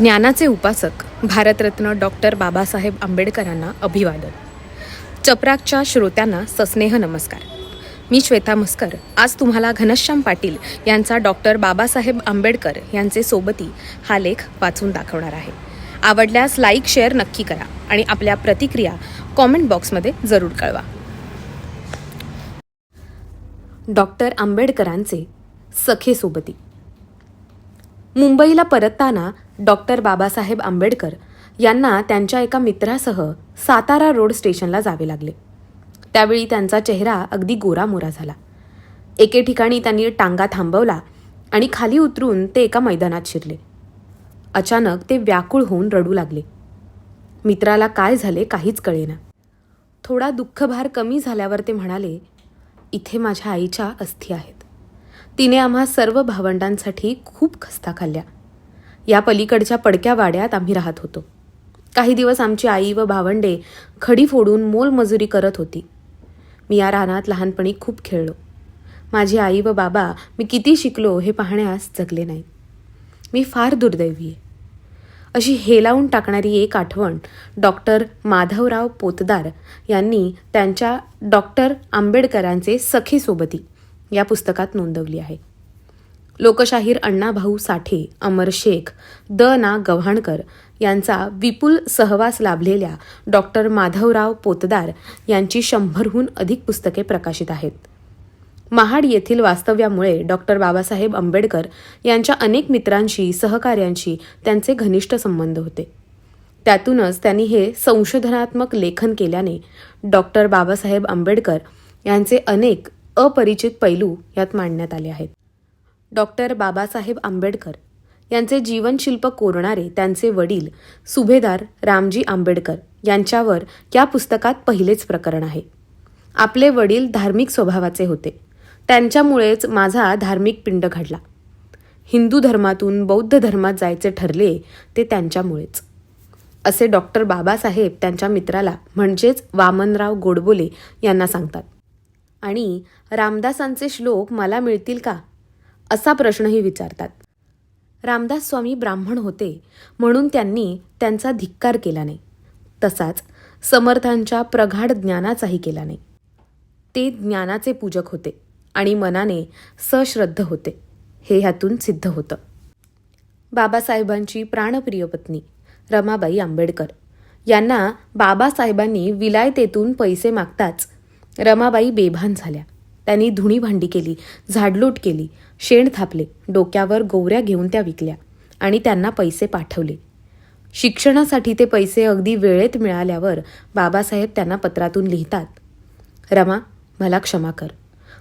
ज्ञानाचे उपासक भारतरत्न डॉक्टर बाबासाहेब आंबेडकरांना अभिवादन. चपराकच्या श्रोत्यांना सस्नेह नमस्कार. मी श्वेता मस्कर आज तुम्हाला घनश्याम पाटील यांचा डॉक्टर बाबासाहेब आंबेडकर यांचे सोबती हा लेख वाचून दाखवणार आहे. आवडल्यास लाईक शेअर नक्की करा आणि आपल्या प्रतिक्रिया कॉमेंट बॉक्समध्ये जरूर कळवा. डॉक्टर आंबेडकरांचे सखे सोबती. मुंबईला परतताना डॉक्टर बाबासाहेब आंबेडकर यांना त्यांच्या एका मित्रासह सातारा रोड स्टेशनला जावे लागले. त्यावेळी त्यांचा चेहरा अगदी गोरामोरा झाला. एके ठिकाणी त्यांनी टांगा थांबवला आणि खाली उतरून ते एका मैदानात शिरले. अचानक ते व्याकुळ होऊन रडू लागले. मित्राला काय झाले काहीच कळेना. थोडा दुःखभार कमी झाल्यावर ते म्हणाले इथे माझ्या आईच्या अस्थी आहेत. तिने आम्हा सर्व भावंडांसाठी खूप खस्ता खाल्ल्या. या पलीकडच्या पडक्या वाड्यात आम्ही राहत होतो. काही दिवस आमची आई व भावंडे खडी फोडून मोलमजुरी करत होती. मी या रानात लहानपणी खूप खेळलो. माझी आई व बाबा मी किती शिकलो हे पाहण्यास जगले नाही मी फार दुर्दैवी आहे. अशी हेलावून टाकणारी एक आठवण डॉक्टर माधवराव पोतदार यांनी त्यांच्या डॉक्टर आंबेडकरांचे सखी सोबती या पुस्तकात नोंदवली आहे. लोकशाहीर अण्णाभाऊ साठे अमर शेख द ना गव्हाणकर यांचा विपुल सहवास लाभलेल्या डॉक्टर माधवराव पोतदार यांची शंभरहून अधिक पुस्तके प्रकाशित आहेत. महाड येथील वास्तव्यामुळे डॉक्टर बाबासाहेब आंबेडकर यांच्या अनेक मित्रांशी सहकार्यांशी त्यांचे घनिष्ठ संबंध होते. त्यातूनच त्यांनी हे संशोधनात्मक लेखन केल्याने डॉक्टर बाबासाहेब आंबेडकर यांचे अनेक अपरिचित पैलू यात मांडण्यात आले आहेत. डॉक्टर बाबासाहेब आंबेडकर यांचे जीवनशिल्प कोरणारे त्यांचे वडील सुभेदार रामजी आंबेडकर यांच्यावर या पुस्तकात पहिलेच प्रकरण आहे. आपले वडील धार्मिक स्वभावाचे होते. त्यांच्यामुळेच माझा धार्मिक पिंड घडला. हिंदू धर्मातून बौद्ध धर्मात जायचे ठरले ते त्यांच्यामुळेच. असे डॉक्टर बाबासाहेब त्यांच्या मित्राला म्हणजेच वामनराव गोडबोले यांना सांगतात. आणि रामदासांचे श्लोक मला मिळतील का? असा प्रश्नही विचारतात. रामदास स्वामी ब्राह्मण होते म्हणून त्यांनी त्यांचा धिक्कार केला नाही. तसाच समर्थांच्या प्रगाढ ज्ञानाचाही केला नाही. ते ज्ञानाचे पूजक होते आणि मनाने सश्रद्ध होते. हे ह्यातून सिद्ध होतं. बाबासाहेबांची प्राणप्रिय पत्नी रमाबाई आंबेडकर. यांना बाबासाहेबांनी विलायतेतून पैसे मागताच रमाबाई बेभान झाल्या. त्यांनी धुणी भांडी केली झाडलोट केली शेण थापले डोक्यावर गोवऱ्या घेऊन त्या विकल्या आणि त्यांना पैसे पाठवले. शिक्षणासाठी ते पैसे अगदी वेळेत मिळाल्यावर बाबासाहेब त्यांना पत्रातून लिहितात रमा मला क्षमा कर.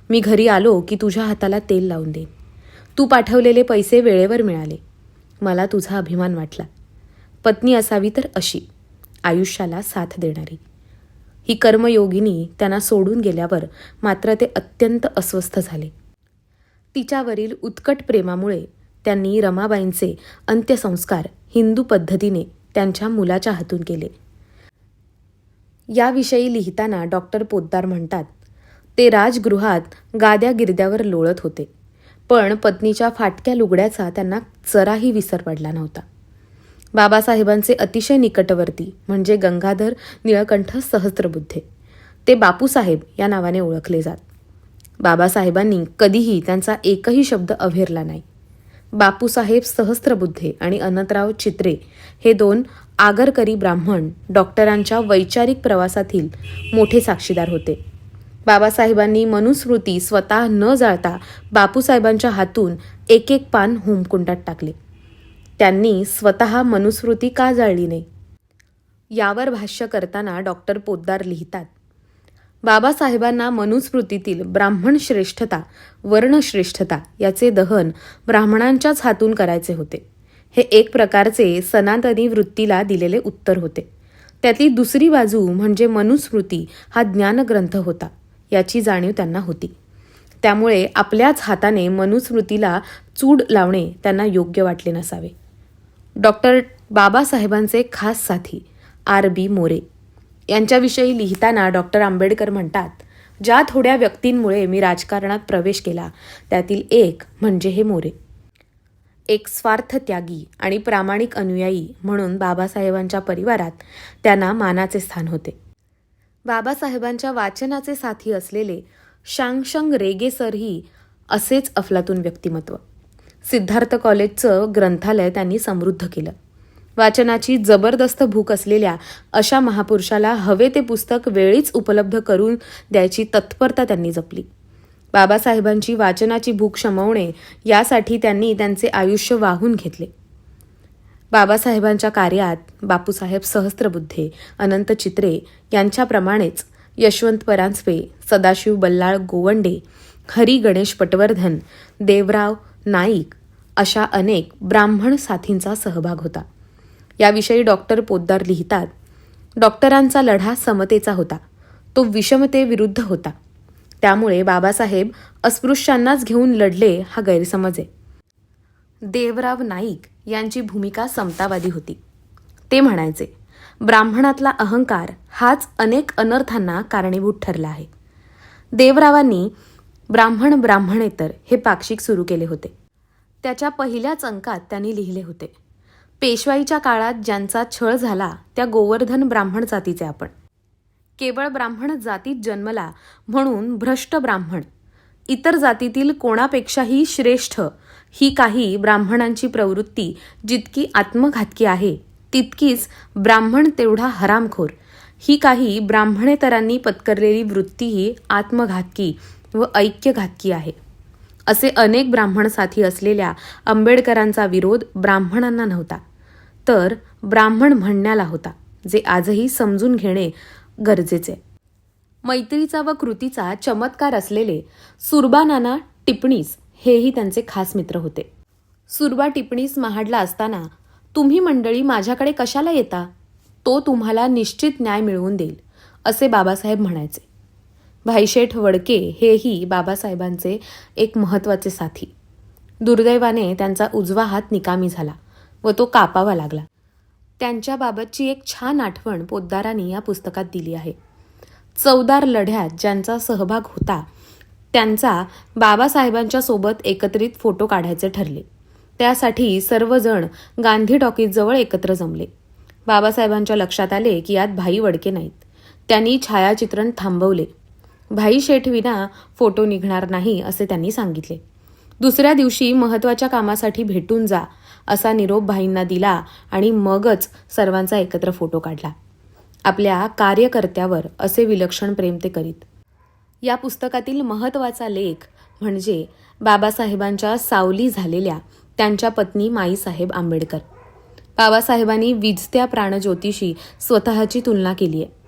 मी घरी आलो की तुझ्या हाताला तेल लावून देईन तू पाठवलेले पैसे वेळेवर मिळाले. मला तुझा अभिमान वाटला. पत्नी असावी तर अशी. आयुष्याला साथ देणारी. ही कर्मयोगिनी त्यांना सोडून गेल्यावर मात्र ते अत्यंत अस्वस्थ झाले. तिच्यावरील उत्कट प्रेमामुळे त्यांनी रमाबाईंचे अंत्यसंस्कार हिंदू पद्धतीने त्यांच्या मुलाच्या हातून केले. याविषयी लिहिताना डॉक्टर पोद्दार म्हणतात ते राजगृहात गाद्या गिरद्यावर लोळत होते पण पत्नीच्या फाटक्या लुगड्याचा त्यांना जराही विसर पडला नव्हता. बाबासाहेबांचे अतिशय निकटवर्ती म्हणजे गंगाधर निळकंठ सहस्त्रबुद्धे ते बापूसाहेब या नावाने ओळखले जात. बाबासाहेबांनी कधीही त्यांचा एकही शब्द अव्हेरला नाही. बापूसाहेब सहस्त्रबुद्धे आणि अनंतराव चित्रे हे दोन आगरकरी ब्राह्मण डॉक्टरांच्या वैचारिक प्रवासातील मोठे साक्षीदार होते. बाबासाहेबांनी मनुस्मृती स्वतः न जाळता बापूसाहेबांच्या हातून एक एक पान होमकुंडात टाकले. त्यांनी स्वतः मनुस्मृती का जाळली नाही? यावर भाष्य करताना डॉक्टर पोद्दार लिहितात बाबासाहेबांना मनुस्मृतीतील ब्राह्मण श्रेष्ठता वर्णश्रेष्ठता याचे दहन ब्राह्मणांच्याच हातून करायचे होते. हे एक प्रकारचे सनातनी वृत्तीला दिलेले उत्तर होते. त्यातली दुसरी बाजू म्हणजे मनुस्मृती हा ज्ञानग्रंथ होता याची जाणीव त्यांना होती. त्यामुळे आपल्याच हाताने मनुस्मृतीला चूड लावणे त्यांना योग्य वाटले नसावे. डॉक्टर बाबासाहेबांचे खास साथी आर बी मोरे. यांच्याविषयी लिहिताना डॉक्टर आंबेडकर म्हणतात ज्या थोड्या व्यक्तींमुळे मी राजकारणात प्रवेश केला त्यातील एक म्हणजे हे मोरे. एक स्वार्थ त्यागी आणि प्रामाणिक अनुयायी म्हणून बाबासाहेबांच्या परिवारात त्यांना मानाचे स्थान होते. बाबासाहेबांच्या वाचनाचे साथी असलेले शांगशंग रेगे सरही असेच अफलातून व्यक्तिमत्व. सिद्धार्थ कॉलेजचं ग्रंथालय त्यांनी समृद्ध केलं. वाचनाची जबरदस्त भूक असलेल्या अशा महापुरुषाला हवे ते पुस्तक वेळीच उपलब्ध करून द्यायची तत्परता त्यांनी जपली. बाबासाहेबांची वाचनाची भूक शमवणे यासाठी त्यांनी त्यांचे आयुष्य वाहून घेतले. बाबासाहेबांच्या कार्यात बापूसाहेब सहस्त्रबुद्धे अनंत चित्रे यांच्याप्रमाणेच यशवंत परांजपे सदाशिव बल्लाळ गोवंडे हरी गणेश पटवर्धन देवराव नाईक अशा अनेक ब्राह्मण साथींचा सहभाग होता. याविषयी डॉक्टर पोद्दार लिहितात डॉक्टरांचा लढा समतेचा होता तो विषमतेविरुद्ध होता. त्यामुळे बाबासाहेब अस्पृश्यांनाच घेऊन लढले हा गैरसमज आहे. देवराव नाईक यांची भूमिका समतावादी होती. ते म्हणायचे ब्राह्मणातला अहंकार हाच अनेक अनर्थांना कारणीभूत ठरला आहे. देवरावांनी ब्राह्मण ब्राह्मणेतर हे पाक्षिक सुरू केले होते. त्याच्या पहिल्याच अंकात त्यांनी लिहिले होते. पेशवाईच्या काळात ज्यांचा छळ झाला त्या गोवर्धन ब्राह्मण जातीचे आपण. केवळ ब्राह्मण जातीत जन्मला म्हणून भ्रष्ट ब्राह्मण. इतर जातीतील कोणापेक्षाही श्रेष्ठ ही काही ब्राह्मणांची प्रवृत्ती जितकी आत्मघातकी आहे तितकीच ब्राह्मण तेवढा हरामखोर. ही काही ब्राह्मणेतरांनी पत्करलेली वृत्तीही आत्मघातकी व ऐक्यघातकी आहे. असे अनेक ब्राह्मण साथी असलेल्या आंबेडकरांचा विरोध ब्राह्मणांना नव्हता. तर ब्राह्मण म्हणण्याला होता जे आजही समजून घेणे गरजेचे. मैत्रीचा व कृतीचा चमत्कार असलेले सुरबानाना टिपणीस हेही त्यांचे खास मित्र होते. सुरबा टिपणीस महाडला असताना तुम्ही मंडळी माझ्याकडे कशाला येता? तो तुम्हाला निश्चित न्याय मिळवून देईल असे बाबासाहेब म्हणायचे. भाईशेठ वडके हेही बाबासाहेबांचे एक महत्त्वाचे साथी. दुर्दैवाने त्यांचा उजवा हात निकामी झाला व तो कापावा लागला. त्यांच्याबाबतची एक छान आठवण पोद्दारांनी या पुस्तकात दिली आहे. चौदार लढ्यात ज्यांचा सहभाग होता त्यांचा बाबासाहेबांच्या सोबत एकत्रित फोटो काढायचे ठरले. त्यासाठी सर्वजण गांधी टॉकीजवळ एकत्र जमले. बाबासाहेबांच्या लक्षात आले की यात भाई वडके नाहीत. त्यांनी छायाचित्रण थांबवले. भाई शेठविना फोटो निघणार नाही असे त्यांनी सांगितले. दुसऱ्या दिवशी महत्त्वाच्या कामासाठी भेटून जा असा निरोप भाईंना दिला आणि मगच सर्वांचा एकत्र फोटो काढला. आपल्या कार्यकर्त्यावर असे विलक्षण प्रेम ते करीत. या पुस्तकातील महत्त्वाचा लेख म्हणजे बाबासाहेबांच्या सावली झालेल्या त्यांच्या पत्नी माईसाहेब आंबेडकर. बाबासाहेबांनी विजत्या प्राणज्योतीशी स्वतःची तुलना केली आहे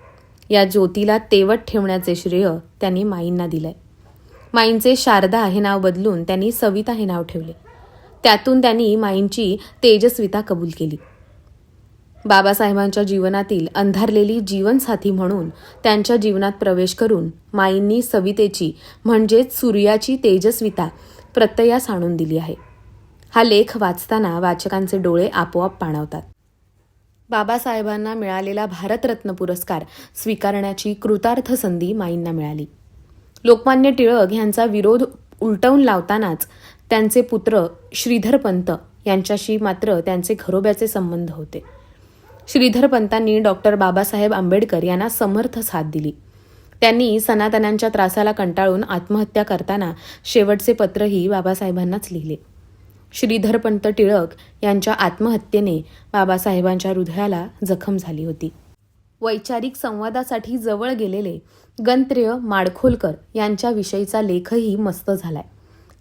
या ज्योतीला तेवट ठेवण्याचे श्रेय त्यांनी माईंना दिलंय. माईंचे शारदा हे नाव बदलून त्यांनी सविता हे नाव ठेवले. त्यातून त्यांनी माईंची तेजस्विता कबूल केली. बाबासाहेबांच्या जीवनातील अंधारलेली जीवनसाथी म्हणून त्यांच्या जीवनात प्रवेश करून माईंनी सवितेची म्हणजेच सूर्याची तेजस्विता प्रत्ययास आणून दिली आहे. हा लेख वाचताना वाचकांचे डोळे आपोआप पाणवतात. बाबासाहेबांना मिळालेला भारतरत्न पुरस्कार स्वीकारण्याची कृतार्थ संधी माईंना मिळाली. लोकमान्य टिळक यांचा विरोध उलटवून लावतानाच त्यांचे पुत्र श्रीधर पंत यांच्याशी मात्र त्यांचे घरोब्याचे संबंध होते. श्रीधर पंतांनी डॉक्टर बाबासाहेब आंबेडकर यांना समर्थ साथ दिली. त्यांनी सनातनांच्या त्रासाला कंटाळून आत्महत्या करताना शेवटचे पत्रही बाबासाहेबांनाच लिहिले. श्रीधरपंत टिळक यांच्या आत्महत्येने बाबासाहेबांच्या हृदयाला जखम झाली होती. वैचारिक संवादासाठी जवळ गेलेले गंत्र्य माडखोलकर यांच्याविषयीचा लेखही मस्त झालाय.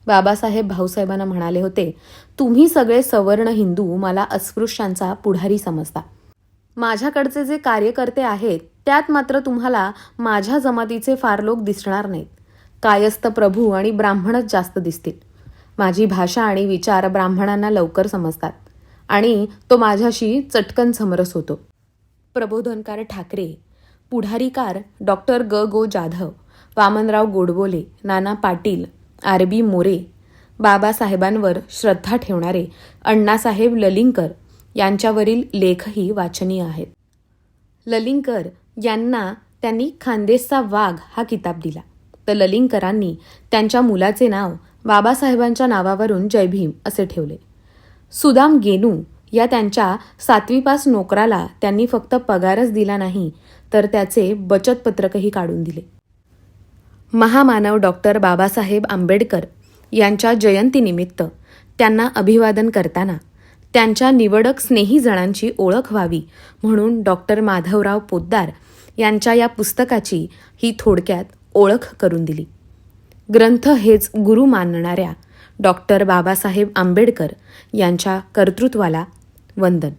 बाबासाहेब भाऊसाहेबांना म्हणाले होते तुम्ही सगळे सवर्ण हिंदू मला अस्पृश्यांचा पुढारी समजता. माझ्याकडचे जे कार्यकर्ते आहेत त्यात मात्र तुम्हाला माझ्या जमातीचे फार लोक दिसणार नाहीत. कायस्थ प्रभू आणि ब्राह्मणच जास्त दिसतील. माझी भाषा आणि विचार ब्राह्मणांना लवकर समजतात आणि तो माझ्याशी चटकन समरस होतो. प्रबोधनकार ठाकरे पुढारीकार डॉक्टर ग. गो. जाधव वामनराव गोडबोले नाना पाटील आर. बी. मोरे बाबासाहेबांवर श्रद्धा ठेवणारे अण्णासाहेब ललिंकर यांच्यावरील लेखही वाचनीय आहेत. ललिंकर यांना त्यांनी खानदेशचा वाघ हा किताब दिला. तर ललिंकरांनी त्यांच्या मुलाचे नाव बाबासाहेबांच्या नावावरून जय भीम असे ठेवले. सुदाम गेनू या त्यांच्या सातवीपास नोकराला त्यांनी फक्त पगारच दिला नाही तर त्याचे बचत पत्रकही काढून दिले. महामानव डॉक्टर बाबासाहेब आंबेडकर यांच्या जयंतीनिमित्त त्यांना अभिवादन करताना त्यांच्या निवडक स्नेही जणांची ओळख व्हावी म्हणून डॉक्टर माधवराव पोद्दार यांच्या या पुस्तकाची ही थोडक्यात ओळख करून दिली. ग्रंथ हेच गुरु मानणाऱ्या डॉक्टर बाबासाहेब आंबेडकर यांच्या कर्तृत्वाला वंदन.